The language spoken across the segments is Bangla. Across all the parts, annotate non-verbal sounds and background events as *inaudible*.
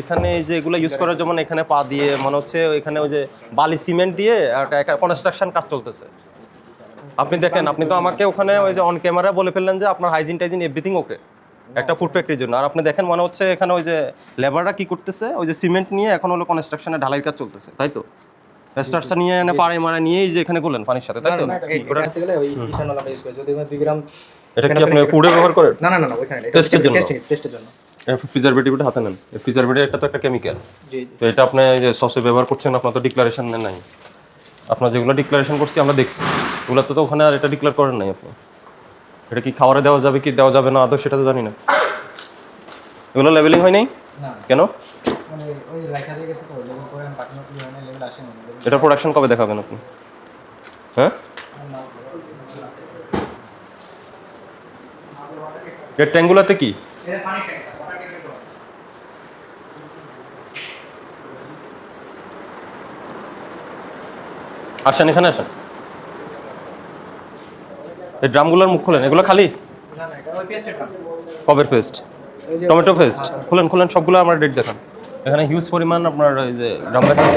এখানে এই যে এগুলো ইউজ করার যেমন এখানে পা দিয়ে মনে হচ্ছে এখানে ওই যে বালি সিমেন্ট দিয়ে কনস্ট্রাকশন কাজ চলতেছে। আপনি দেখেন আপনি তো আমাকে ওখানে ওই যে অন ক্যামেরা বলে ফেললেন যে আপনার হাইজিন টাইজিন এভরিথিং ওকে একটা ফুড ফ্যাক্টরির জন্য। আর আপনি দেখেন মনে হচ্ছে এখানে ওই যে লেবাররা কি করতেছে ওই যে সিমেন্ট নিয়ে এখন হলো কনস্ট্রাকশনে ঢালাই কাজ চলতেছে তাই তো? নিয়ে এনে পাড়ে মারা নিয়েই যে এখানে করলেন পানির সাথে তাই তো? এটা কি আপনি ফুডে ব্যবহার করেন? না না না ওইখানে Test জন্য? টেস্টের জন্য। প্রিজারভেটিভটা হাতে নেন। প্রিজারভেটিভ এটা তো একটা কেমিক্যাল তো এটা আপনি যে সসে ব্যবহার করছেন আপনার তো ডিক্লারেশন নাই। আপনার যেগুলো ডিক্লারেশন করছি আমরা দেখছি। ওগুলো তো ওখানে আর এটা ডিক্লেয়ার করেন নাই আপনি। এটা কি খাবারে দেওয়া যাবে কি দেওয়া যাবে না আদৌ সেটা তো জানি না। এগুলো লেভেলিং হয় নাই? কেন? মানে এটা প্রোডাকশন কবে দেখাবেন আপনি? হ্যাঁ? এর ট্যাঙ্গুলাতে কি এটা পানি ট্যাঙ্ক স্যার ওটা কেটে দেবো আসেন এখানে আসেন। এই ড্রামগুলোর মুখ খোলেন এগুলো খালি? না না এটা ওই পেস্টের ড্রাম কবের পেস্ট? Tomato paste. খুলেন খুলেন সবগুলো আমার ডেট দেখান। এখানে হিউজ পরিমাণ আপনার এই যে ড্রাম দেখান।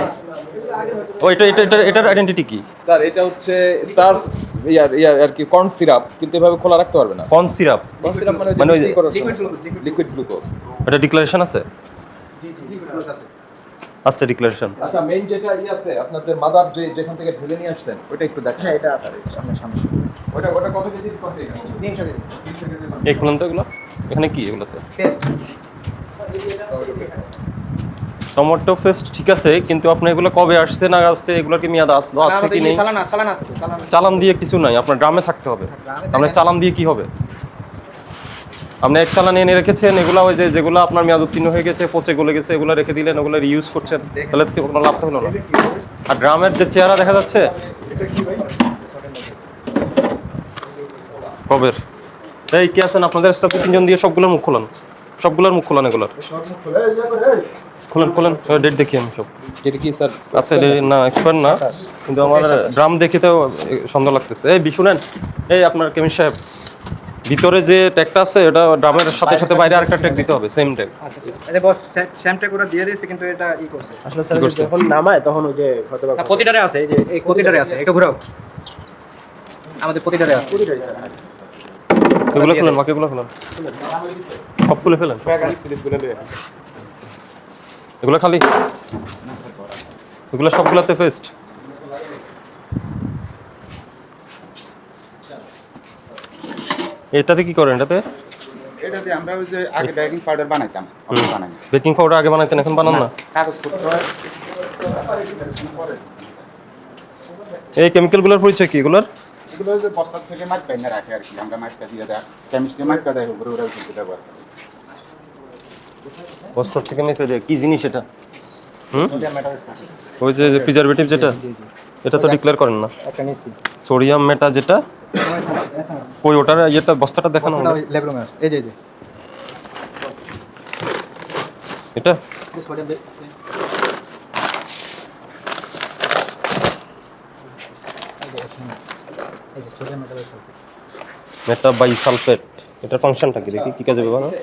ও এটা এটা এটা এটার আইডেন্টিটি কি? স্যার এটা হচ্ছে স্টার্স ইয়ার ইয়ার আর কি কর্ন সিরাপ কিন্তু এভাবে খোলা রাখতে পারবে না। কর্ন সিরাপ কর্ন সিরাপ মানে মানে ওই যে- liquid glucose liquid liquid glucose এটা ডিক্লারেশন আছে? জি জি জি আছে। আছে ডিক্লারেশন আচ্ছা মেইন যেটা ই আছে আপনাদের মাদার যে যেখান থেকে ঢেলে নিয়ে আসছেন ওটা একটু দেখেন। হ্যাঁ এটা আছে সামনে সামনে। ওটা ওটা কত কেজির কন্টেইনার 300 কেজি। এই খুলেন তো এগুলো। এখানে কি এগুলোতে? পেস্ট টমেটো পেস্ট ঠিক আছে কিন্তু আপনি এগুলো কবে আসছে না আসছে এগুলোর কি মেয়াদ আছে আছে কি নেই? চালান চালান আছে। চালান চালান দিয়ে কিছু নাই আপনার গ্রামে থাকতে হবে। আপনার চালান দিয়ে কি হবে? আপনি এক চালান এনে রেখেছেন এগুলো ওই যে যেগুলো আপনার মেয়াদ উত্তীর্ণ হয়ে গেছে পচে গলে গেছে এগুলো রেখে দিলেন ওগুলো রিউজ করছেন তাহলে তো কোনো লাভ হলো না। আর ড্রামের যে চেহারা দেখা যাচ্ছে কবের। এই কি আছেন আপনাদের স্টাফে তিনজন দিয়ে সবগুলোর মুখ খোলান। সবগুলোর মুখ খোলান এগুলোর। খোলেন খোলেন ডেট দেখি আমি সব। এটা কি স্যার আছে না এক্সপার্ট না কিন্তু আমার ড্রাম দেখে তো সন্দেহ লাগতেছে। এই বিশুনেন এই আপনার কেমিন সাহেব। ভিতরে যে ট্যাগটা আছে ওটা ড্রামের সাথে সাথে বাইরে আরেকটা ট্যাগ দিতে হবে সেম ট্যাগ আচ্ছা আচ্ছা এটা বস স্যামটা করে দিয়ে দিয়েছে কিন্তু এটা ই করছে। আসলে স্যার যখন নামায় তখন ওই যে হয়তো প্রতিটারে আছে এই যে এই প্রতিটারে আছে। এটা ঘোরাও। আমাদের প্রতিটারে আছে। পুরোটাই স্যার এগুলো খুলেন বাকিগুলো খুলেন। সব খুলে ফেলেন। এগুলো খালি। এগুলো সবগুলোতে ফেস্ট এটাতে কি করেন এটাতে? এটাতে আমরা ওই যে আগে বেকিং পাউডার বানাইতাম বানাই বেকিং পাউডার আগে বানাইতেন এখন বানান না? কাগজপত্র। এই কেমিক্যালগুলোর পরিচয় কি এগুলোর? এগুলো যে বস্তার থেকে মাছ পাইনা রাখে আর কি আমরা মাছটা দিয়ে দেয়। কেমিস্ট্রি মাছটা দেয় উপরে ওরা ওষুধ ব্যবহার করে। বস্তার থেকে মেপে দেয় কি জিনিস এটা? হুম? ওই যে প্রিজারভেটিভ যেটা? এটা তো ডিক্লেয়ার করেন না সোডিয়াম মেটা যেটা ওই ওটার ইয়েটা বস্তাটা দেখানো এই যে এটা মেটা বাই সালফেট এটার ফাংশনটা কি দেখি কি কাজে ব্যবহার হয়?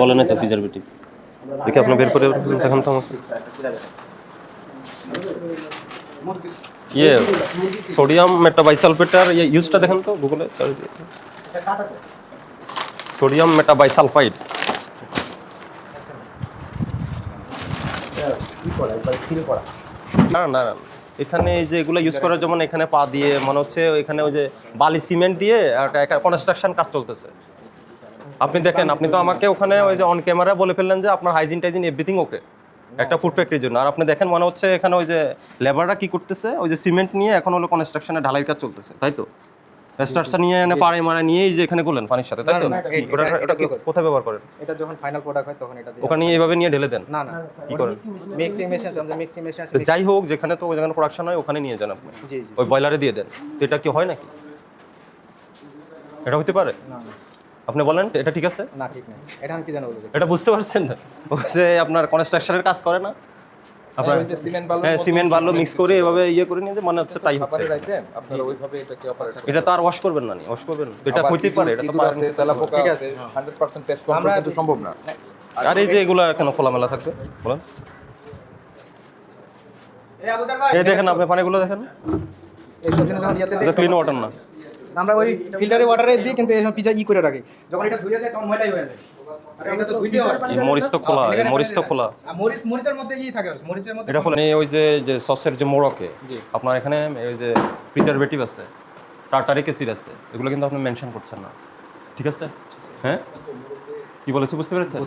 বলে না তো প্রিজারভেটিভ দেখি আপনি বের করে দেখান তো আমাকে। ইয়ে সোডিয়াম মেটা বাই সালফেটার ইয়ে ইউজটা দেখেন তো গুগলে সোডিয়াম মেটা বাই সালফাইড কি না না এখানে এই যে এগুলো ইউজ করার যেমন এখানে পা দিয়ে, মনে হচ্ছে এখানে ওই যে বালি সিমেন্ট দিয়ে একটা কনস্ট্রাকশন কাজ চলতেছে। আপনি দেখেন, আপনি তো আমাকে ওখানে ওই যে অন ক্যামেরা বলে ফেললেন যে আপনার হাইজিন টাইজিন এভরিথিং ওকে একটা ফুড ফ্যাক্টরির জন্য। আর আপনি দেখেন, মনে হচ্ছে এখানে ওই যে লেবাররা কি করতেছে? ওই যে সিমেন্ট নিয়ে এখন হলো কনস্ট্রাকশনে ঢালাই কাজ চলতেছে, তাই তো? স্টার্টটা নিয়ে এনে পাড়ে মারা নিয়েই যে এখানে করলেন পানির সাথে তাই তো? ওটা কি কোথায় ব্যবহার করেন? এটা যখন ফাইনাল প্রোডাক্ট হয় তখন এটা ওখানে এইভাবে নিয়ে ঢেলে দেন? না না। কি করেন? মিক্সিং মেশিন আছে আমাদের মিক্সিং মেশিন আছে যাই হোক যেখানে তো যেখানে প্রোডাকশন হয় ওখানে নিয়ে যান আপনি। জি জি। ওই বয়লারে দিয়ে দেন। তো এটা কি হয় নাকি? এটা হতে পারে? না না। আপনি বলেন এটা ঠিক আছে? না ঠিক না এটা আমি কি জানো এটা বুঝতে পারছেন না? ও যে আপনার কনস্ট্রাকশনের কাজ করে না? আপনার সিমেন্ট বালুর হ্যাঁ সিমেন্ট বালু মিক্স করে এভাবে ইয়ে করে নিয়ে যে মনে হচ্ছে তাই হচ্ছে। খাবারে রাখছেন আপনারা ওইভাবে এটাকে অপারেট এটা তো আর ওয়াশ করবেন না ওয়াশ করবেন? এটা হইতে পারে এটা তো পারেন ঠিক আছে। আছে, 100% টেস্ট করা আমরা- কিন্তু সম্ভব না। আর এই যে এগুলো কেন খোলামেলা থাকবে? বলেন। এই আবুজার ভাই এই দেখেন আপনি পানিগুলো দেখেন। এই সব জিনিস আমরা ইয়াতে এটা ক্লিন ওয়াটার না। আমরা ওই ফিল্টারে ওয়াটারে দিই কিন্তু এই পিজা ই করে রাখি। যখন এটা ধুয়ে যায় তখন ময়লাই হয়ে যায়। মরিচ তো খোলা এই মরিচ তো খোলা। মরিচ মরিচের মধ্যে ই থাকে মরিচের মধ্যে এটা ওই যে যে সসের যে মোড়কে আপনার এখানে ওই যে প্রিজারভেটিভ আছে টার্টারিক অ্যাসিড আছে এগুলো কিন্তু আপনি মেনশন করছেন না। ঠিক আছে? হ্যাঁ? কি বলেছি বুঝতে পেরেছেন?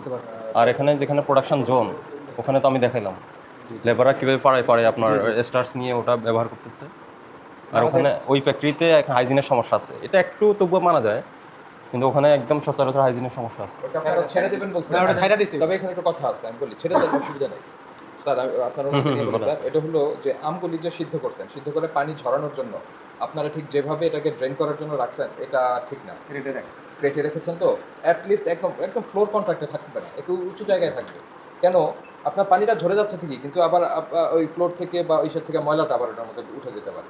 আর এখানে যেখানে প্রোডাকশন জোন ওখানে তো আমি দেখাইলাম। লেবাররা কীভাবে পাড়ায় পাড়ে আপনার স্টার্স নিয়ে ওটা ব্যবহার করতেছে। আর ওখানে ওই ফ্যাক্টরিতে হাইজিনের সমস্যা আছে। এটা একটু তবুও মানা যায় কিন্তু ওখানে একদম সচরাচর হাইজিনের সমস্যা আছে। ছেড়ে দেবেন বলছেন। না, ওটা ছেড়ে দিছি। তবে এখানে একটা কথা আছে আমি বলি ছেড়ে দেওয়ার অসুবিধা নেই। স্যার আমি আপনার স্যার। এটা হলো যে আমগুলি যে সিদ্ধ করছেন সিদ্ধ করে পানি ঝরানোর জন্য আপনারা ঠিক যেভাবে এটাকে ড্রেন করার জন্য রাখছেন এটা ঠিক না। ক্রেটে রাখছেন। ক্রেটে রেখেছেন তো? অ্যাটলিস্ট একদম একদম ফ্লোর কন্ট্রাক্টে থাকবে না একটু উঁচু জায়গায় থাকবে। কেন? আপনার পানিটা ঝরে যাচ্ছে ঠিকই কিন্তু আবার ওই ফ্লোর থেকে বা ওই থেকে ময়লাটা আবার ওটার মধ্যে উঠে যেতে পারে।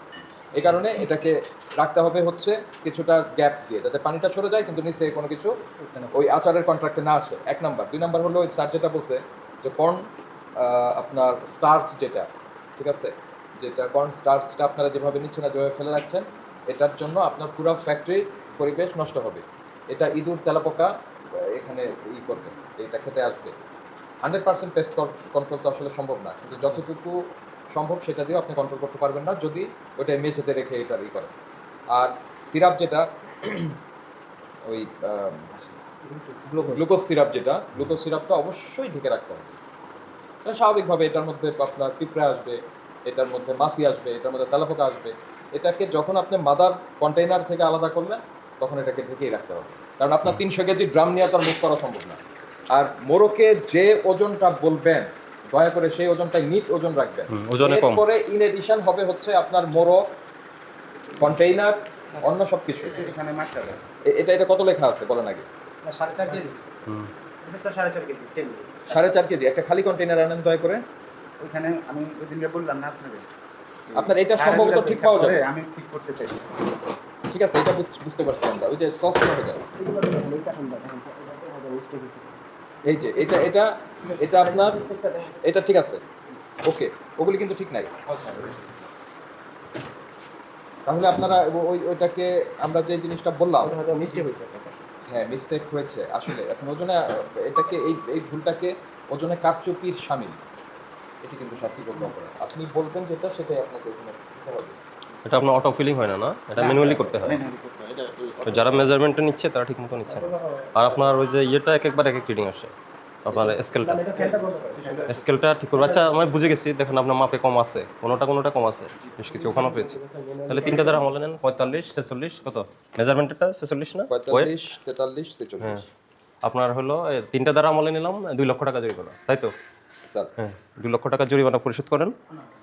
এই কারণে এটাকে রাখতে হবে হচ্ছে কিছুটা গ্যাপ দিয়ে যাতে পানিটা সরে যায় কিন্তু নিচে কোনো কিছু ওই আচারের কন্ট্রাক্টে না আসে। এক নাম্বার। দুই নাম্বার হলো ওই স্যার যেটা বলছে যে কর্ন আপনার স্টার্চ যেটা ঠিক আছে? যেটা কর্ন স্টার্চটা আপনারা যেভাবে নিচ্ছেন না যেভাবে ফেলে রাখছেন এটার জন্য আপনার পুরো ফ্যাক্টরির পরিবেশ নষ্ট হবে। এটা ইঁদুর তেলাপোকা এখানে ই করবে এটা খেতে আসবে। হান্ড্রেড পার্সেন্ট পেস্ট কন্ট্রোল তো আসলে সম্ভব না। কিন্তু যতটুকু সম্ভব সেটা দিয়েও আপনি কন্ট্রোল করতে পারবেন না যদি ওইটা মেঝেতে রেখে এটা ই করেন। আর সিরাপ যেটা *clears throat* ওই গ্লুকোজ। সিরাপ যেটা গ্লুকোজ সিরাপটা অবশ্যই ঢেকে রাখতে হবে। স্বাভাবিকভাবে এটার মধ্যে আপনার পিঁপড়া আসবে এটার মধ্যে মাছি আসবে এটার মধ্যে তেলাপোকা আসবে। এটাকে যখন আপনি মাদার কন্টেইনার থেকে আলাদা করলেন তখন এটাকে ঢেকেই রাখতে হবে। কারণ আপনার তিনশো কেজি ড্রাম নিয়ে তার মুখ করা সম্ভব না। আর মোরকে যে ওজনটা বলবেন দয়া করে সেই ওজনটাই নিট ওজন রাখবেন। এরপরে ইন এডিশন হবে হচ্ছে আপনার মোরক কন্টেইনার অন্য সব কিছু এখানে এটা এটা কত লেখা আছে বলেন আগে? সাড়ে চার কেজি। সাড়ে চার একটা খালি কন্টেইনার আনেন দয়া করে। ওইখানে আমি ওই দিনকে বললাম না আপনাদের। আপনার এটা সম্ভবত ঠিক পাওয়া যাবে। আমি ঠিক করতে চাই। ঠিক আছে এটা বুঝতে পারছি আমরা। ওই যে সস হয়ে দেখেন এই যে এটা এটা এটা আপনার এটা ঠিক আছে। ওকে ওগুলি কিন্তু ঠিক নাই। তাহলে আপনারা ওই ওইটাকে আমরা যে জিনিসটা বললাম মিস্টেক হয়েছে হ্যাঁ মিস্টেক হয়েছে আসলে। এখন ওজনে এটাকে এই এই ভুলটাকে ওজনে কারচুপির সামিল। এটি কিন্তু শাস্তিযোগ্য অপরাধ আপনি বলবেন যেটা সেটাই আপনাকে ওখানে দিতে হবে এটা আপনার অটো ফিলিং হয় না না? এটা ম্যানুয়ালি করতে হয়। ম্যানুয়ালি করতে এটা তো যারা মেজারমেন্টটা নিচ্ছে তারা ঠিক মতো নিচ্ছে না। আর আপনার ওই যে ইয়েটা এক একবার এক এক রিডিং আসে। আপনার স্কেলটা করে স্কেলটা ঠিক করবে আচ্ছা আমি বুঝে গেছি। দেখেন আপনার মাপে কম আছে। কোনোটা কোনোটা কম আছে। বেশ কিছু ওখানেও পেয়েছি। তাহলে তিনটা দ্বারা আমলে নেন। পঁয়তাল্লিশ ছেচল্লিশ কত? মেজারমেন্টটা ছেচল্লিশ না? পঁয়তাল্লিশ তেতাল্লিশ ছেচল্লিশ। হ্যাঁ। আপনার হলো তিনটা দ্বারা আমলে নিলাম দুই লক্ষ টাকা জরিমানা তাই তো? স্যার। হ্যাঁ দুই লক্ষ টাকা জরিমানা পরিশোধ করেন।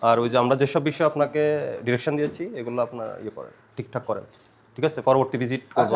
আর ওই যে আমরা যেসব বিষয়ে আপনাকে ডিরেকশন দিয়েছি এগুলো আপনার ইয়ে করেন ঠিকঠাক করেন। ঠিক আছে? পরবর্তী ভিজিট করব।